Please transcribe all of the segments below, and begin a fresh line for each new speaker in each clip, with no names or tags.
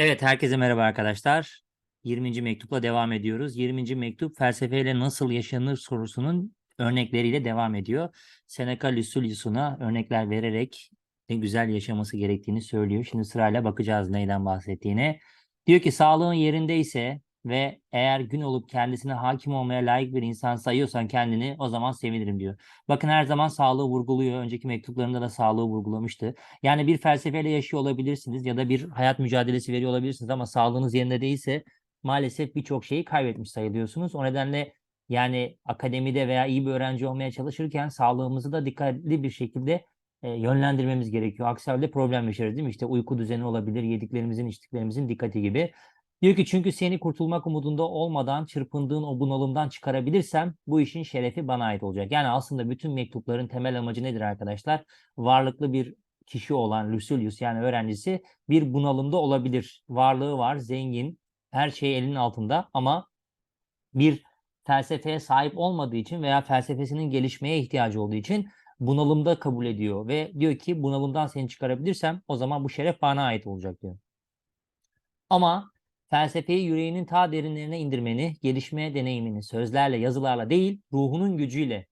Evet, herkese merhaba arkadaşlar. 20. mektupla devam ediyoruz. 20. mektup felsefeyle nasıl yaşanır sorusunun örnekleriyle devam ediyor. Seneca Lucilius'una örnekler vererek ne güzel yaşaması gerektiğini söylüyor. Şimdi sırayla bakacağız neyden bahsettiğine. Diyor ki sağlığın yerindeyse ve eğer gün olup kendisine hakim olmaya layık bir insan sayıyorsan kendini o zaman sevinirim diyor. Bakın her zaman sağlığı vurguluyor. Önceki mektuplarında da sağlığı vurgulamıştı. Yani bir felsefeyle yaşıyor olabilirsiniz ya da bir hayat mücadelesi veriyor olabilirsiniz ama sağlığınız yerinde değilse maalesef birçok şeyi kaybetmiş sayılıyorsunuz. O nedenle yani akademide veya iyi bir öğrenci olmaya çalışırken sağlığımızı da dikkatli bir şekilde e, yönlendirmemiz gerekiyor. Aksi halde problem yaşarız değil mi? İşte uyku düzeni olabilir, yediklerimizin, içtiklerimizin dikkati gibi. Diyor ki çünkü seni kurtulmak umudunda olmadan çırpındığın o bunalımdan çıkarabilirsem bu işin şerefi bana ait olacak. Yani aslında bütün mektupların temel amacı nedir arkadaşlar? Varlıklı bir kişi olan Lucilius yani öğrencisi bir bunalımda olabilir. Varlığı var, zengin, her şey elinin altında ama bir felsefeye sahip olmadığı için veya felsefesinin gelişmeye ihtiyacı olduğu için bunalımda kabul ediyor ve diyor ki bunalımdan seni çıkarabilirsem o zaman bu şeref bana ait olacak diyor. Ama felsefeyi yüreğinin ta derinlerine indirmeni, gelişmeye deneyimini sözlerle, yazılarla değil, ruhunun gücüyle,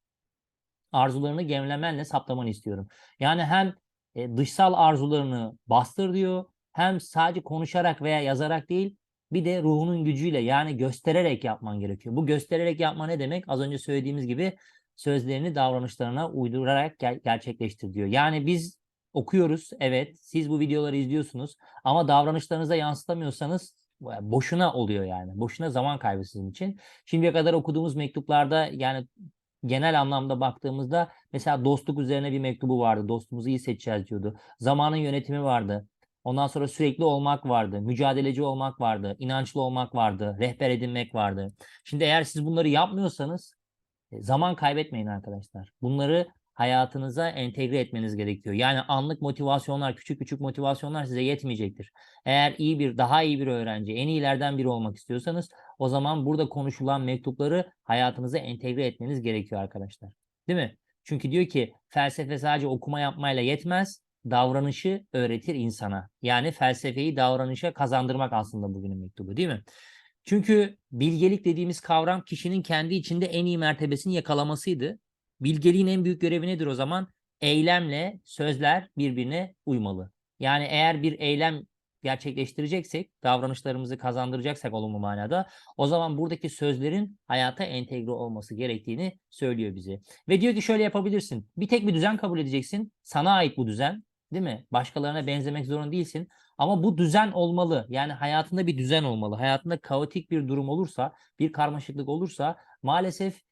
arzularını gevlemenle saptamanı istiyorum. Yani hem e, dışsal arzularını bastır diyor, hem sadece konuşarak veya yazarak değil, bir de ruhunun gücüyle yani göstererek yapman gerekiyor. Bu göstererek yapma ne demek? Az önce söylediğimiz gibi sözlerini davranışlarına uydurarak ger- gerçekleştir diyor. Yani biz okuyoruz, evet, siz bu videoları izliyorsunuz ama davranışlarınıza yansıtamıyorsanız boşuna oluyor yani. Boşuna zaman kaybı sizin için. Şimdiye kadar okuduğumuz mektuplarda yani genel anlamda baktığımızda mesela dostluk üzerine bir mektubu vardı. Dostumuzu iyi seçeceğiz diyordu. Zamanın yönetimi vardı. Ondan sonra sürekli olmak vardı. Mücadeleci olmak vardı. inançlı olmak vardı. Rehber edinmek vardı. Şimdi eğer siz bunları yapmıyorsanız e, zaman kaybetmeyin arkadaşlar. Bunları hayatınıza entegre etmeniz gerekiyor. Yani anlık motivasyonlar, küçük küçük motivasyonlar size yetmeyecektir. Eğer iyi bir, daha iyi bir öğrenci, en iyilerden biri olmak istiyorsanız o zaman burada konuşulan mektupları hayatınıza entegre etmeniz gerekiyor arkadaşlar. Değil mi? Çünkü diyor ki felsefe sadece okuma yapmayla yetmez, davranışı öğretir insana. Yani felsefeyi davranışa kazandırmak aslında bugünün mektubu değil mi? Çünkü bilgelik dediğimiz kavram kişinin kendi içinde en iyi mertebesini yakalamasıydı. Bilgeliğin en büyük görevi nedir o zaman? Eylemle sözler birbirine uymalı. Yani eğer bir eylem gerçekleştireceksek, davranışlarımızı kazandıracaksak olumlu manada, o zaman buradaki sözlerin hayata entegre olması gerektiğini söylüyor bize. Ve diyor ki şöyle yapabilirsin. Bir tek bir düzen kabul edeceksin. Sana ait bu düzen, değil mi? Başkalarına benzemek zorunda değilsin. Ama bu düzen olmalı. Yani hayatında bir düzen olmalı. Hayatında kaotik bir durum olursa, bir karmaşıklık olursa maalesef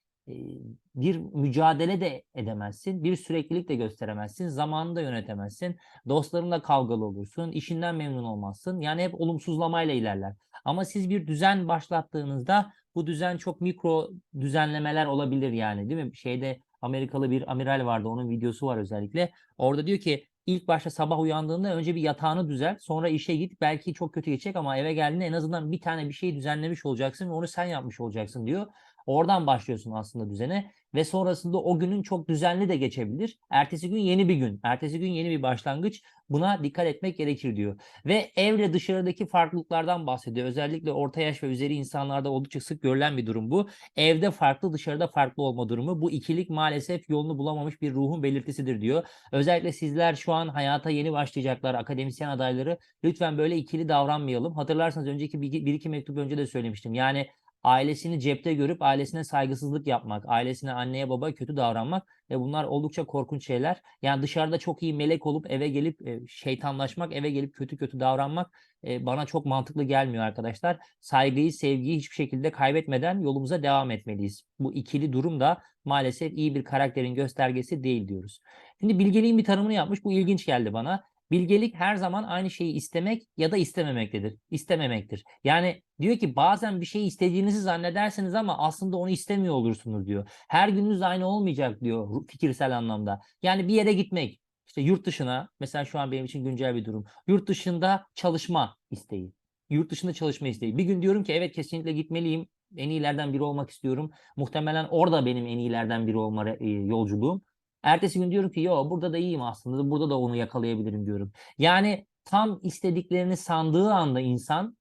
bir mücadele de edemezsin, bir süreklilik de gösteremezsin, zamanını da yönetemezsin, dostlarınla kavgalı olursun, işinden memnun olmazsın. Yani hep olumsuzlamayla ilerler. Ama siz bir düzen başlattığınızda bu düzen çok mikro düzenlemeler olabilir yani değil mi? Şeyde Amerikalı bir amiral vardı, onun videosu var özellikle. Orada diyor ki ilk başta sabah uyandığında önce bir yatağını düzelt, sonra işe git. Belki çok kötü geçecek ama eve geldiğinde en azından bir tane bir şey düzenlemiş olacaksın ve onu sen yapmış olacaksın diyor. Oradan başlıyorsun aslında düzene ve sonrasında o günün çok düzenli de geçebilir. Ertesi gün yeni bir gün, ertesi gün yeni bir başlangıç. Buna dikkat etmek gerekir diyor. Ve evle dışarıdaki farklılıklardan bahsediyor. Özellikle orta yaş ve üzeri insanlarda oldukça sık görülen bir durum bu. Evde farklı, dışarıda farklı olma durumu. Bu ikilik maalesef yolunu bulamamış bir ruhun belirtisidir diyor. Özellikle sizler şu an hayata yeni başlayacaklar, akademisyen adayları lütfen böyle ikili davranmayalım. Hatırlarsanız önceki bir, iki mektup önce de söylemiştim. Yani ailesini cepte görüp ailesine saygısızlık yapmak, ailesine anneye babaya kötü davranmak ve bunlar oldukça korkunç şeyler. Yani dışarıda çok iyi melek olup eve gelip e, şeytanlaşmak, eve gelip kötü kötü davranmak e, bana çok mantıklı gelmiyor arkadaşlar. Saygıyı, sevgiyi hiçbir şekilde kaybetmeden yolumuza devam etmeliyiz. Bu ikili durum da maalesef iyi bir karakterin göstergesi değil diyoruz. Şimdi bilgeliğin bir tanımını yapmış. Bu ilginç geldi bana. Bilgelik her zaman aynı şeyi istemek ya da istememektedir. İstememektir. Yani diyor ki bazen bir şey istediğinizi zannedersiniz ama aslında onu istemiyor olursunuz diyor. Her gününüz aynı olmayacak diyor fikirsel anlamda. Yani bir yere gitmek, işte yurt dışına mesela şu an benim için güncel bir durum. Yurt dışında çalışma isteği. Yurt dışında çalışma isteği. Bir gün diyorum ki evet kesinlikle gitmeliyim. En iyilerden biri olmak istiyorum. Muhtemelen orada benim en iyilerden biri olma e, yolculuğum. Ertesi gün diyorum ki yo burada da iyiyim aslında. Burada da onu yakalayabilirim diyorum. Yani tam istediklerini sandığı anda insan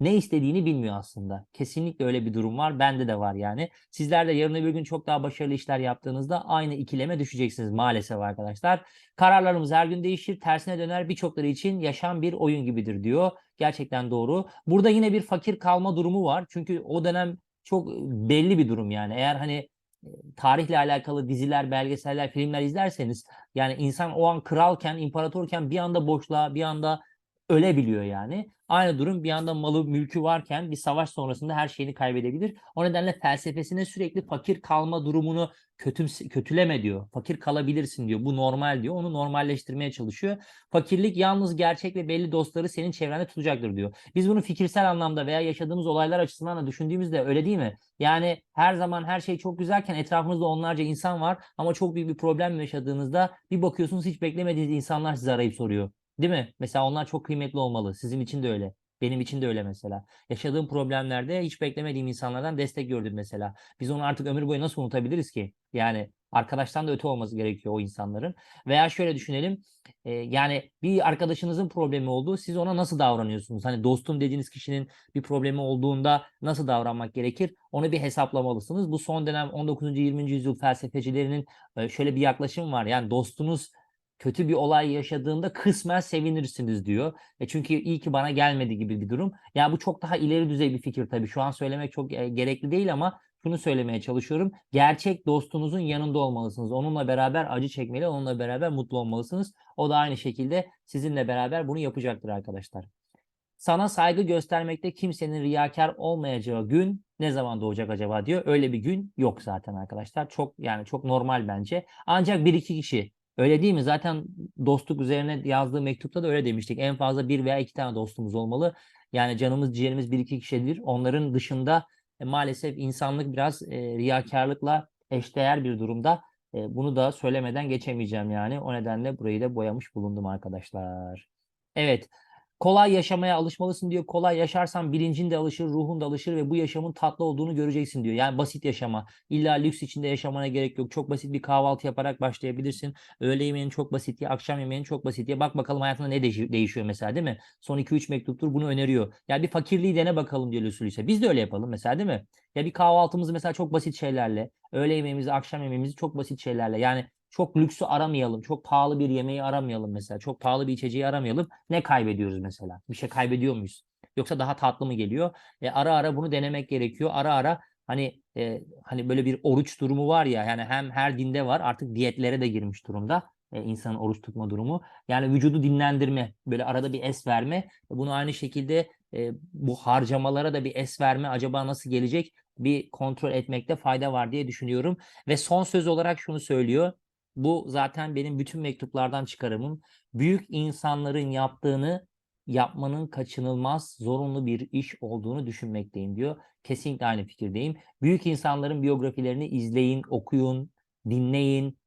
ne istediğini bilmiyor aslında. Kesinlikle öyle bir durum var. Bende de var yani. Sizler de yarın öbür gün çok daha başarılı işler yaptığınızda aynı ikileme düşeceksiniz maalesef arkadaşlar. Kararlarımız her gün değişir, tersine döner. Birçokları için yaşam bir oyun gibidir diyor. Gerçekten doğru. Burada yine bir fakir kalma durumu var. Çünkü o dönem çok belli bir durum yani. Eğer hani tarihle alakalı diziler, belgeseller, filmler izlerseniz yani insan o an kralken, imparatorken bir anda boşluğa, bir anda ölebiliyor yani. Aynı durum bir anda malı mülkü varken bir savaş sonrasında her şeyini kaybedebilir. O nedenle felsefesine sürekli fakir kalma durumunu kötüm, kötüleme diyor. Fakir kalabilirsin diyor. Bu normal diyor. Onu normalleştirmeye çalışıyor. Fakirlik yalnız gerçek ve belli dostları senin çevrende tutacaktır diyor. Biz bunu fikirsel anlamda veya yaşadığımız olaylar açısından da düşündüğümüzde öyle değil mi? Yani her zaman her şey çok güzelken etrafınızda onlarca insan var ama çok büyük bir problem yaşadığınızda bir bakıyorsunuz hiç beklemediğiniz insanlar sizi arayıp soruyor. Değil mi? Mesela onlar çok kıymetli olmalı. Sizin için de öyle. Benim için de öyle mesela. Yaşadığım problemlerde hiç beklemediğim insanlardan destek gördüm mesela. Biz onu artık ömür boyu nasıl unutabiliriz ki? Yani arkadaştan da öte olması gerekiyor o insanların. Veya şöyle düşünelim. e, yani bir arkadaşınızın problemi oldu. Siz ona nasıl davranıyorsunuz? Hani dostum dediğiniz kişinin bir problemi olduğunda nasıl davranmak gerekir? Onu bir hesaplamalısınız. Bu son dönem 19. 20. yüzyıl felsefecilerinin e, şöyle bir yaklaşım var. Yani dostunuz kötü bir olay yaşadığında kısmen sevinirsiniz diyor. E çünkü iyi ki bana gelmedi gibi bir durum. Yani bu çok daha ileri düzey bir fikir tabii. Şu an söylemek çok e, gerekli değil ama şunu söylemeye çalışıyorum. Gerçek dostunuzun yanında olmalısınız. Onunla beraber acı çekmeli, onunla beraber mutlu olmalısınız. O da aynı şekilde sizinle beraber bunu yapacaktır arkadaşlar. Sana saygı göstermekte kimsenin riyakar olmayacağı gün ne zaman doğacak acaba diyor. Öyle bir gün yok zaten arkadaşlar. Çok yani çok normal bence. Ancak bir iki kişi Öyle değil mi? Zaten dostluk üzerine yazdığı mektupta da öyle demiştik. En fazla bir veya iki tane dostumuz olmalı. Yani canımız ciğerimiz bir iki kişidir. Onların dışında e, maalesef insanlık biraz e, riyakarlıkla eşdeğer bir durumda. E, bunu da söylemeden geçemeyeceğim yani. O nedenle burayı da boyamış bulundum arkadaşlar. Evet. Kolay yaşamaya alışmalısın diyor. Kolay yaşarsan bilincin de alışır, ruhun da alışır ve bu yaşamın tatlı olduğunu göreceksin diyor. Yani basit yaşama. İlla lüks içinde yaşamana gerek yok. Çok basit bir kahvaltı yaparak başlayabilirsin. Öğle yemeğin çok basit diye, akşam yemeğin çok basit diye. Bak bakalım hayatında ne değiş- değişiyor mesela değil mi? Son 2-3 mektuptur bunu öneriyor. Yani bir fakirliği dene bakalım diyor Lusul ise. Biz de öyle yapalım mesela değil mi? Ya bir kahvaltımızı mesela çok basit şeylerle, öğle yemeğimizi, akşam yemeğimizi çok basit şeylerle. Yani çok lüksü aramayalım. Çok pahalı bir yemeği aramayalım mesela. Çok pahalı bir içeceği aramayalım. Ne kaybediyoruz mesela? Bir şey kaybediyor muyuz? Yoksa daha tatlı mı geliyor? E, ara ara bunu denemek gerekiyor. Ara ara hani e, hani böyle bir oruç durumu var ya yani hem her dinde var artık diyetlere de girmiş durumda e, insanın oruç tutma durumu. Yani vücudu dinlendirme, böyle arada bir es verme. Bunu aynı şekilde e, bu harcamalara da bir es verme acaba nasıl gelecek? Bir kontrol etmekte fayda var diye düşünüyorum. Ve son söz olarak şunu söylüyor. Bu zaten benim bütün mektuplardan çıkarımım. Büyük insanların yaptığını yapmanın kaçınılmaz, zorunlu bir iş olduğunu düşünmekteyim diyor. Kesinlikle aynı fikirdeyim. Büyük insanların biyografilerini izleyin, okuyun, dinleyin,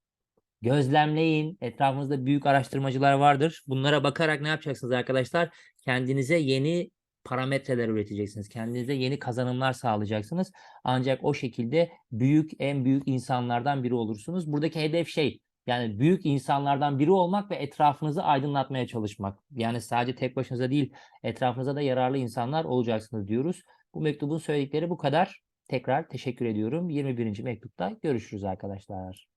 gözlemleyin. Etrafınızda büyük araştırmacılar vardır. Bunlara bakarak ne yapacaksınız arkadaşlar? Kendinize yeni parametreler üreteceksiniz. Kendinize yeni kazanımlar sağlayacaksınız. Ancak o şekilde büyük, en büyük insanlardan biri olursunuz. Buradaki hedef şey, yani büyük insanlardan biri olmak ve etrafınızı aydınlatmaya çalışmak. Yani sadece tek başınıza değil, etrafınıza da yararlı insanlar olacaksınız diyoruz. Bu mektubun söyledikleri bu kadar. Tekrar teşekkür ediyorum. 21. mektupta görüşürüz arkadaşlar.